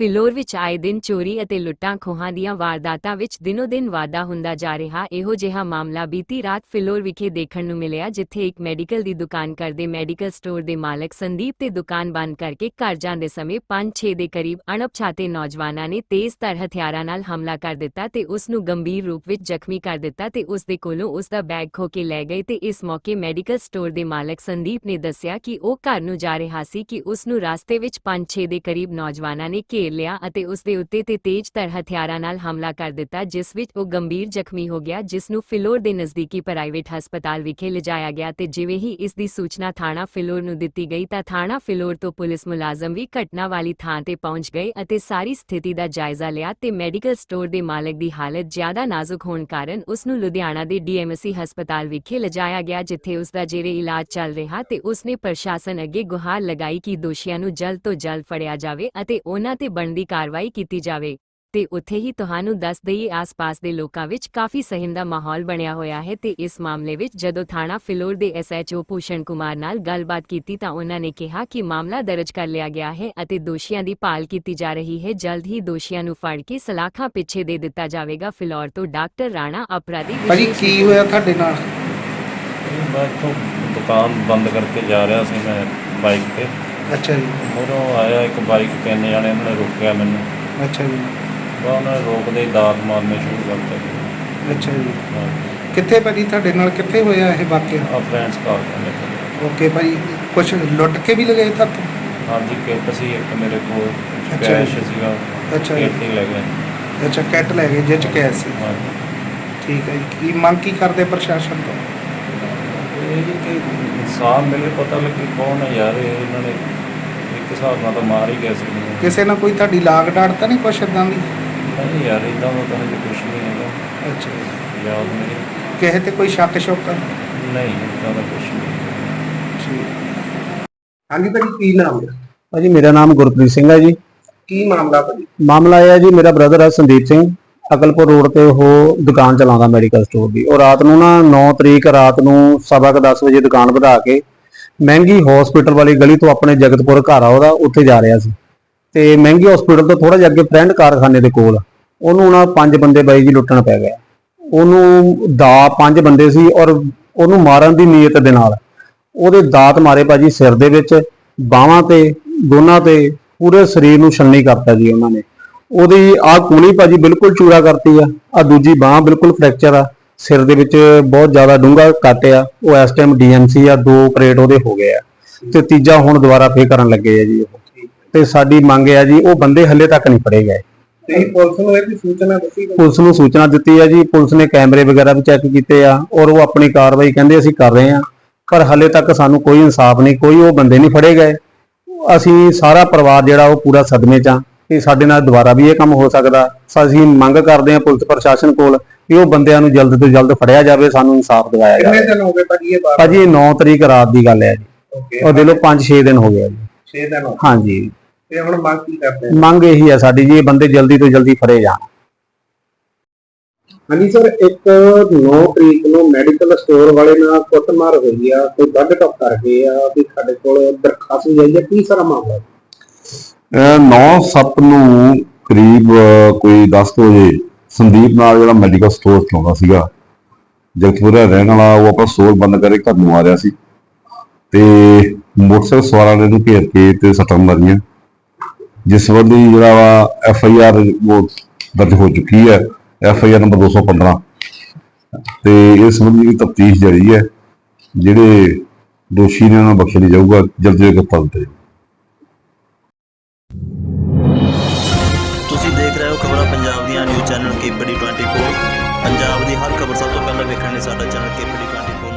ਫਿਲੌਰ ਵਿੱਚ ਆਏ ਦਿਨ ਚੋਰੀ ਅਤੇ ਲੁੱਟਾਂ ਖੋਹਾਂ ਦੀਆਂ ਵਾਰਦਾਤਾਂ ਵਿੱਚ ਦਿਨੋ-ਦਿਨ ਵਾਧਾ ਹੁੰਦਾ ਜਾ ਰਿਹਾ, ਇਹੋ ਜਿਹਾ ਮਾਮਲਾ ਬੀਤੀ ਰਾਤ ਫਿਲੌਰ ਵਿਖੇ ਦੇਖਣ ਨੂੰ ਮਿਲਿਆ, ਜਿੱਥੇ ਇੱਕ ਮੈਡੀਕਲ ਦੀ ਦੁਕਾਨ ਕਰਦੇ ਮੈਡੀਕਲ ਸਟੋਰ ਦੇ ਮਾਲਕ ਸੰਦੀਪ ਤੇ ਦੁਕਾਨ ਬੰਦ ਕਰਕੇ ਘਰ ਜਾਂਦੇ ਸਮੇਂ 5-6 ਦੇ ਕਰੀਬ ਅਣਪਛਾਤੇ ਨੌਜਵਾਨਾਂ ਨੇ ਤੇਜ਼ਧਾਰ ਹਥਿਆਰਾਂ ਨਾਲ ਹਮਲਾ ਕਰ ਦਿੱਤਾ ਤੇ ਉਸ ਨੂੰ ਗੰਭੀਰ ਰੂਪ ਵਿੱਚ ਜ਼ਖਮੀ ਕਰ ਦਿੱਤਾ ਤੇ ਉਸ ਦੇ ਕੋਲੋਂ ਉਸ ਦਾ ਬੈਗ ਖੋ ਕੇ ਲੈ ਗਏ ਤੇ ਇਸ ਮੌਕੇ ਮੈਡੀਕਲ ਸਟੋਰ ਦੇ ਮਾਲਕ ਸੰਦੀਪ ਨੇ ਦੱਸਿਆ ਕਿ ਉਹ ਘਰ ਨੂੰ ਜਾ ਰਿਹਾ ਸੀ ਕਿ ਉਸ ਨੂੰ ਰਸਤੇ ਵਿੱਚ 5-6 ਦੇ ਕਰੀਬ ਨੌਜਵਾਨਾਂ ਨੇ ਘੇਰ ਲਿਆ ਅਤੇ ਉਸ ਦੇ ਉੱਤੇ ਤੇ ਤੇਜ਼ਧਾਰ ਹਥਿਆਰਾਂ ਨਾਲ ਹਮਲਾ ਕਰ ਦਿੱਤਾ, ਜਿਸ ਵਿੱਚ ਉਹ ਗੰਭੀਰ ਜ਼ਖਮੀ ਹੋ ਗਿਆ, ਜਿਸ ਨੂੰ ਫਿਲੌਰ ਦੇ ਨਜ਼ਦੀਕੀ ਪ੍ਰਾਈਵੇਟ ਹਸਪਤਾਲ ਵਿਖੇ ਲਿਜਾਇਆ ਗਿਆ ਤੇ ਜਿਵੇਂ ਹੀ ਇਸ ਦੀ ਸੂਚਨਾ ਥਾਣਾ ਫਿਲੌਰ ਨੂੰ ਦਿੱਤੀ ਗਈ ਤਾਂ ਥਾਣਾ ਫਿਲੌਰ ਤੋਂ ਪੁਲਿਸ ਮੁਲਾਜ਼ਮ ਵੀ ਘਟਨਾ ਵਾਲੀ ਥਾਂ ਤੇ ਪਹੁੰਚ ਗਏ ਅਤੇ ਸਾਰੀ ਸਥਿਤੀ ਦਾ ਜਾਇਜ਼ਾ ਲਿਆ ਤੇ ਮੈਡੀਕਲ ਸਟੋਰ ਦੇ ਮਾਲਕ ਦੀ ਹਾਲਤ ਜ਼ਿਆਦਾ ਨਾਜ਼ੁਕ ਹੋਣ ਕਾਰਨ ਉਸ ਨੂੰ ਲੁਧਿਆਣਾ ਦੇ ਡੀਐਮਸੀ ਹਸਪਤਾਲ ਵਿਖੇ ਲਿਜਾਇਆ ਗਿਆ, ਜਿੱਥੇ ਉਸ ਦਾ ਜੇਰੇ ਇਲਾਜ ਚੱਲ ਰਿਹਾ ਤੇ ਉਸ ਨੇ ਪ੍ਰਸ਼ਾਸਨ ਅੱਗੇ ਗੁਹਾਰ ਲਗਾਈ ਕਿ ਦੋਸ਼ੀਆਂ ਨੂੰ ਜਲਦ ਤੋਂ ਜਲਦ ਫੜਿਆ ਜਾਵੇ ਅਤੇ ਉਹਨਾਂ ਤੇ ਬਣਦੀ ਕਾਰਵਾਈ ਕੀਤੀ ਜਾਵੇ ਤੇ ਉੱਥੇ ਹੀ ਤੁਹਾਨੂੰ ਦੱਸ ਦਈਏ ਆਸ-ਪਾਸ ਦੇ ਲੋਕਾਂ ਵਿੱਚ ਕਾਫੀ ਸਹਿਮ ਦਾ ਮਾਹੌਲ ਬਣਿਆ ਹੋਇਆ ਹੈ ਤੇ ਇਸ ਮਾਮਲੇ ਵਿੱਚ ਜਦੋਂ ਥਾਣਾ ਫਿਲੌਰ ਦੇ ਐਸਐਚਓ ਭੂਸ਼ਣ ਕੁਮਾਰ ਨਾਲ ਗੱਲਬਾਤ ਕੀਤੀ ਤਾਂ ਉਹਨਾਂ ਨੇ ਕਿਹਾ ਕਿ ਮਾਮਲਾ ਦਰਜ ਕਰ ਲਿਆ ਗਿਆ ਹੈ ਅਤੇ ਦੋਸ਼ੀਆਂ ਦੀ ਭਾਲ ਕੀਤੀ ਜਾ ਰਹੀ ਹੈ ਜਲਦ ਹੀ ਦੋਸ਼ੀਆਂ ਨੂੰ ਫੜ ਕੇ ਸਲਾਖਾਂ ਪਿੱਛੇ ਦੇ ਦਿੱਤਾ ਜਾਵੇਗਾ। ਫਿਲੌਰ ਤੋਂ ਡਾਕਟਰ ਰਾਣਾ ਅਪਰਾਧੀ ਭਾਜੀ ਕੀ ਹੋਇਆ ਤੁਹਾਡੇ ਨਾਲ? ਮੈਂ ਇੱਥੋਂ ਦੁਕਾਨ ਬੰਦ ਕਰਕੇ ਜਾ ਰਿਹਾ ਸੀ ਮੈਂ ਬਾਈਕ ਤੇ। ਅੱਛਾ ਜੀ। ਮੂਹਰੋਂ ਆਇਆ ਇੱਕ ਬਾਈਕ ਤਿੰਨ ਜਣੇ ਉਹਨਾਂ ਨੇ ਰੋਕਿਆ ਮੈਨੂੰ। ਅੱਛਾ ਜੀ। ਬਾ ਉਹਨਾਂ ਨੇ ਰੋਕਦੇ ਹੀ ਦਾਤ ਮਾਰਨੇ ਸ਼ੁਰੂ ਕਰਤੇ। ਅੱਛਾ ਜੀ। ਕਿੱਥੇ ਭਾਜੀ ਤੁਹਾਡੇ ਨਾਲ ਕਿੱਥੇ ਹੋਇਆ ਇਹ ਵਾਕਿਆ? ਆ ਫਰੈਂਡਸ ਕਾਲ ਕਰਨੇ ਓਕੇ ਭਾਜੀ ਕੁਝ ਲੁੱਟ ਕੇ ਵੀ ਲਗਾਏ ਥੱਤ ਹਾਂਜੀ ਕਿੱਟ ਸੀ ਇੱਕ ਮੇਰੇ ਕੋਲ ਅੱਛਾ ਕੈਸ਼ ਜੀ। ਸੀਗਾ। ਅੱਛਾ ਜੀ। ਕਿੱਟ ਹੀ ਲੈ ਗਏ। ਅੱਛਾ ਕੈਟ ਲੈ ਗਏ ਜਿਹ ਚ ਕੈਸ ਸੀ। ਹਾਂਜੀ। ਠੀਕ ਹੈ ਜੀ। ਕੀ ਮੰਗ ਕੀ ਕਰਦੇ ਪ੍ਰਸ਼ਾਸਨ ਤੋਂ? ਇਹ ਜੀ ਕਿ ਇਨਸਾਫ ਮਿਲੇ ਪਤਾ ਲੱਗੇ ਕੌਣ ਹੈ ਯਾਰ ਇਹ ਇਹਨਾਂ ਨੇ ਹਿਸਾਬ ਨਾਲ ਤਾਂ ਮਾਰ ਹੀ ਗਏ ਸੀ। ਕਿਸੇ ਨਾਲ ਕੋਈ ਤੁਹਾਡੀ ਲਾਗ ਡਾਟ ਤਾਂ ਨਹੀਂ ਕੁਛ ਇਦਾਂ ਦੀ? ਨਹੀਂ ਯਾਰ ਇਦਾਂ ਦਾ ਤਾਂ ਹਜੇ ਕੁਝ ਨਹੀਂ ਹੈਗਾ। ਅੱਛਾ। ਯਾਦ ਨਹੀਂ ਕਿਸੇ ਤੇ ਕੋਈ ਸ਼ੱਕ ਸ਼ੁਕ? ਨਹੀਂ ਇਦਾਂ ਦਾ ਕੁਝ ਨਹੀਂ। ਠੀਕ। ਹਾਂਜੀ ਭਾਜੀ ਕੀ ਨਾਮ ਹੈ? ਭਾਜੀ ਮੇਰਾ ਨਾਮ ਗੁਰਪ੍ਰੀਤ ਸਿੰਘ ਹੈ ਜੀ। ਕੀ ਮਾਮਲਾ ਭਾਜੀ? ਮਾਮਲਾ ਇਹ ਹੈ ਜੀ ਮੇਰਾ ਬ੍ਰਦਰ ਹੈ ਸੰਦੀਪ ਸਿੰਘ। ਅਕਲਪੁਰ ਰੋਡ ਤੇ ਉਹ ਦੁਕਾਨ ਚਲਾਉਂਦਾ ਮੈਡੀਕਲ ਸਟੋਰ ਦੀ। ਉਹ ਰਾਤ ਨੂੰ ਨਾ 9 ਤਰੀਕ ਰਾਤ ਨੂੰ ਸਵਾ ਕੁ 10 ਵਜੇ ਦੁਕਾਨ ਵਧਾ ਕੇ ਮਹਿੰਗੀ ਹਸਪੀਟਲ ਵਾਲੀ ਗਲੀ ਤੋਂ ਆਪਣੇ ਜਗਤਪੁਰ ਘਰ ਆ, ਉਹਦਾ ਉੱਥੇ ਜਾ ਰਿਹਾ ਸੀ। ਤੇ ਮਹਿੰਗੀ ਹਸਪੀਟਲ ਤੋਂ ਥੋੜਾ ਜਿਹਾ ਅੱਗੇ ਫਰੈਂਡ ਕਾਰਖਾਨੇ ਦੇ ਕੋਲ, ਉਹਨੂੰ ਨਾ ਪੰਜ ਬੰਦੇ ਬਾਈ ਜੀ ਲੁੱਟਣ ਪੈ ਗਏ। ਉਹਨੂੰ ਦਾ ਪੰਜ ਬੰਦੇ ਸੀ ਔਰ ਉਹਨੂੰ ਮਾਰਨ ਦੀ ਨੀਅਤ ਦੇ ਨਾਲ ਉਹਦੇ ਦਾਤ ਮਾਰੇ ਭਾਜੀ ਸਿਰ ਦੇ ਵਿੱਚ, ਬਾਹਾਂ ਤੇ ਦੋਨਾਂ ਤੇ, ਪੂਰੇ ਸਰੀਰ ਨੂੰ ਛੰਨੀ ਕਰਤਾ ਜੀ ਉਹਨਾਂ ਨੇ। ਉਹਦੀ ਆਹ ਕੂਲੀ ਭਾਜੀ ਬਿਲਕੁਲ ਚੂਰਾ ਕਰਤੀ ਆ ਆ ਦੂਜੀ ਬਾਹ ਬਿਲਕੁਲ ਫ੍ਰੈਕਚਰ ਆ। ਸਿਰ ਦੇ ਵਿੱਚ ਬਹੁਤ ਜ਼ਿਆਦਾ ਡੂੰਘਾ ਕੱਟ ਆ। ਉਹ ਇਸ ਟਾਈਮ ਡੀਐਮਸੀ ਆ ਦੋ ਆਪਰੇਟ ਉਹਦੇ ਹੋ ਗਏ ਆ। ਤੇ ਤੀਜਾ ਹੁਣ ਦੁਬਾਰਾ ਫੇਰ ਕਰਨ ਲੱਗੇ ਆ ਜੀ ਉਹ। ਤੇ ਸਾਡੀ ਮੰਗ ਹੈ ਜੀ ਉਹ ਬੰਦੇ ਹੱਲੇ ਤੱਕ ਨਹੀਂ ਫੜੇ ਗਏ। ਪੁਲਿਸ ਨੂੰ ਇਹ ਵੀ ਸੂਚਨਾ ਦਿੱਤੀ? ਪੁਲਿਸ ਨੂੰ ਸੂਚਨਾ ਦਿੱਤੀ ਹੈ ਜੀ ਪੁਲਿਸ ਨੇ ਕੈਮਰੇ ਵਗੈਰਾ ਵੀ ਚੈੱਕ ਕੀਤੇ ਆ ਔਰ ਉਹ ਆਪਣੀ ਕਾਰਵਾਈ ਕਹਿੰਦੇ ਅਸੀਂ ਕਰ ਰਹੇ ਆ। ਪਰ ਹਲੇ ਤੱਕ ਸਾਨੂੰ ਕੋਈ ਇਨਸਾਫ ਨਹੀਂ ਕੋਈ ਉਹ ਬੰਦੇ ਨਹੀਂ ਫੜੇ ਗਏ। ਅਸੀਂ ਸਾਰਾ ਪਰਿਵਾਰ ਜਿਹੜਾ ਉਹ ਪੂਰਾ ਸਦਮੇ 'ਚ ਆ। ਕਿ ਸਾਡੇ ਨਾਲ ਦੁਬਾਰਾ ਵੀ ਇਹ ਕੰਮ ਹੋ ਸਕਦਾ। ਅਸੀਂ ਮੰਗ ਕਰਦੇ ਹਾਂ ਪੁਲਿਸ ਪ੍ਰਸ਼ਾਸਨ ਕੋਲ ਕਿ ਉਹ ਬੰਦਿਆਂ ਨੂੰ ਜਲਦ ਤੋਂ ਜਲਦ ਫੜਿਆ ਜਾਵੇ ਸਾਨੂੰ ਇਨਸਾਫ ਦਿਵਾਇਆ ਕਿੰਨੇ ਜਾਵੇ। ਦਿਨ ਹੋ ਗਏ ਭਾਜੀ ਇਹ ਬਾਤ ਭਾਜੀ 9 ਤਰੀਕ ਰਾਤ ਦੀ ਗੱਲ ਹੈ ਜੀ। ਓਕੇ ਉਹ ਦੇ ਲੋ 5-6 ਦਿਨ ਹੋ ਗਏ ਜੀ। 6 ਦਿਨ ਹੋ ਹਾਂਜੀ। ਤੇ ਹੁਣ ਮੰਗ ਕੀ ਕਰਦੇ ਮੰਗ ਇਹੀ ਹੈ ਸਾਡੀ ਜੀ ਇਹ ਬੰਦੇ ਜਲਦੀ ਤੋਂ ਜਲਦੀ ਫੜੇ ਜਾਣ। ਹਾਂਜੀ ਸਰ ਇੱਕ 9 ਤਰੀਕ ਨੂੰ ਮੈਡੀਕਲ ਸਟੋਰ ਵਾਲੇ ਨਾਲ ਕੁੱਟਮਾਰ ਹੋਈ ਆ ਕੋਈ ਵੱਢ ਟੱਪ ਕਰ ਗਏ ਆ ਵੀ ਸਾਡੇ ਕੋਲ ਦਰਖਾਸਤ ਜਾਈ ਆ ਕੀ ਸਾਰਾ ਮਾਮਲਾ? 9/7 ਨੂੰ ਕਰੀਬ ਅਹ, ਕੋਈ 10 ਕੁ ਵਜੇ ਸੰਦੀਪ ਨਾਲ ਜਿਹੜਾ ਮੈਡੀਕਲ ਸਟੋਰ ਚਲਾਉਂਦਾ ਸੀਗਾ ਜਗਤਪੁਰਾ ਰਹਿਣ ਵਾਲਾ, ਉਹ ਆਪਣਾ ਸਟੋਰ ਬੰਦ ਕਰਕੇ ਘਰ ਨੂੰ ਆ ਰਿਹਾ ਸੀ। ਤੇ ਮੋਟਰਸਾਈਕਲ ਸਵਾਰਾਂ ਨੇ ਇਹਨੂੰ ਘੇਰ ਕੇ ਤੇ ਸੱਟਾਂ ਮਾਰੀਆਂ। ਜਿਸ ਸੰਬੰਧੀ ਜਿਹੜਾ ਵਾ ਐਫ ਆਈ ਆਰ ਉਹ ਦਰਜ ਹੋ ਚੁੱਕੀ ਹੈ ਐਫ ਆਈ ਆਰ ਨੰਬਰ 215 ਤੇ ਇਸ ਸੰਬੰਧੀ ਤਫਤੀਸ਼ ਜਾਰੀ ਹੈ, ਜਿਹੜੇ ਦੋਸ਼ੀ ਨੇ ਉਹਨਾਂ ਨੂੰ ਬਖਸ਼ ਨਹੀਂ ਜਾਊਗਾ, ਜਲਦੀ ਤੋਂ ਗ੍ਰਿਫਤਾਰ ਕੀਤਾ ਜਾਊਗਾ ਤੁਸੀਂ ਰਹੇ ਹੋ ਖਬਰਾਂ ਪੰਜਾਬ ਦੀਆਂ ਨਿਊਜ਼ ਚੈਨਲ ਕੇਪੀਡੀ 24 ਪੰਜਾਬ ਦੀ ਹਰ ਖਬਰ ਸਭ ਤੋਂ ਪਹਿਲਾਂ ਵੇਖਣ ਲਈ ਸਾਡਾ ਚੈਨਲ ਕੇਪੀਡੀ 24